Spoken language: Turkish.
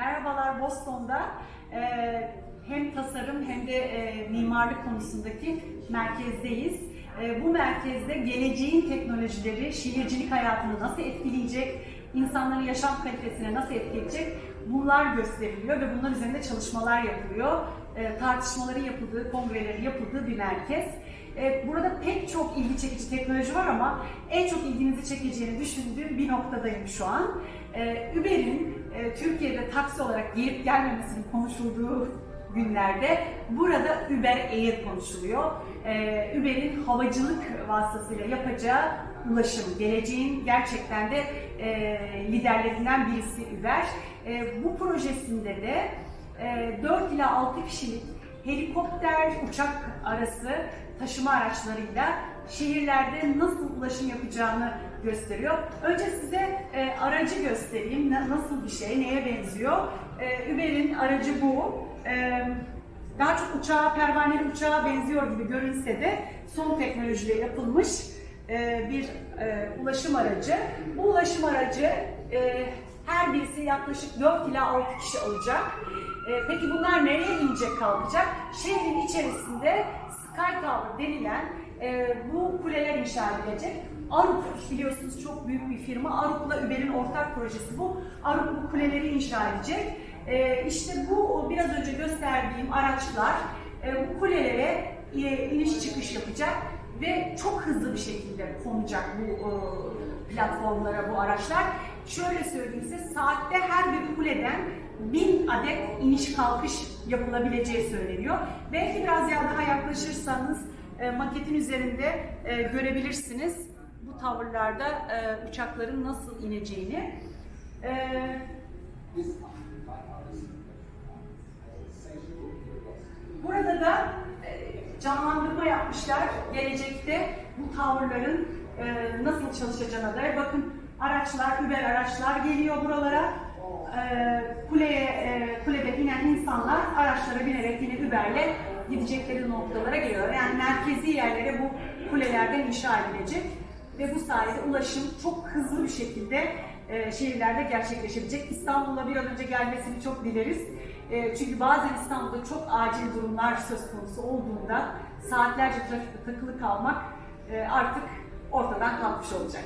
Merhabalar Boston'da e, hem tasarım hem de e, mimarlık konusundaki merkezdeyiz. E, bu merkezde geleceğin teknolojileri şehircilik hayatını nasıl etkileyecek, insanların yaşam kalitesine nasıl etkileyecek bunlar gösteriliyor ve bunlar üzerinde çalışmalar yapılıyor. E, tartışmaların yapıldığı, kongreleri yapıldığı bir merkez. E, Burada pek çok ilgi çekici teknoloji var ama en çok ilginizi çekeceğini düşündüğüm bir noktadayım şu an. E, Uber'in e, Türkiye'de taksi olarak gelip gelmemesinin konuşulduğu günlerde burada Uber Air konuşuluyor. Uber'in havacılık vasıtasıyla yapacağı ulaşım, geleceğin gerçekten de liderlerinden birisi Uber. Bu projesinde de e, 4 ila 6 kişilik helikopter, uçak arası taşıma araçlarıyla şehirlerde nasıl ulaşım yapacağını gösteriyor. Önce size e, aracı göstereyim. Na- nasıl bir şey, neye benziyor? E, Uber'in aracı bu. E, daha çok uçağa, pervaneli uçağa benziyor gibi görünse de son teknolojiyle yapılmış e, bir e, ulaşım aracı. Bu ulaşım aracı e, her birisi yaklaşık 4 ila 6 kişi alacak. E, peki bunlar nereye inecek kalkacak? Şehrin içerisinde Sky Tower denilen e, bu kuleler inşa edilecek. Arup biliyorsunuz çok büyük bir firma. Arup'la Uber'in ortak projesi bu. Arup bu kuleleri inşa edecek. E, işte bu biraz önce gösterdiğim araçlar e, bu kulelere e, iniş çıkış yapacak ve çok hızlı bir şekilde konacak bu e, platformlara bu araçlar. Şöyle söyleyeyim size saatte her bir kuleden bin adet iniş kalkış yapılabileceği söyleniyor. Belki biraz ya daha yaklaşırsanız e, maketin üzerinde e, görebilirsiniz bu tavırlarda e, uçakların nasıl ineceğini. E, Burada da e, canlandırma yapmışlar. Gelecekte bu tavırların e, nasıl çalışacağına dair. Bakın araçlar, Uber araçlar geliyor buralara. E, kuleye, e, kulede inen insanlar araçlara binerek yine Uber'le gidecekleri noktalara geliyor. Yani merkezi yerlere bu kulelerden inşa edilecek ve bu sayede ulaşım çok hızlı bir şekilde e, şehirlerde gerçekleşebilecek. İstanbul'a bir an önce gelmesini çok dileriz. E, çünkü bazen İstanbul'da çok acil durumlar söz konusu olduğunda saatlerce trafikte takılı kalmak e, artık ortadan kalkmış olacak.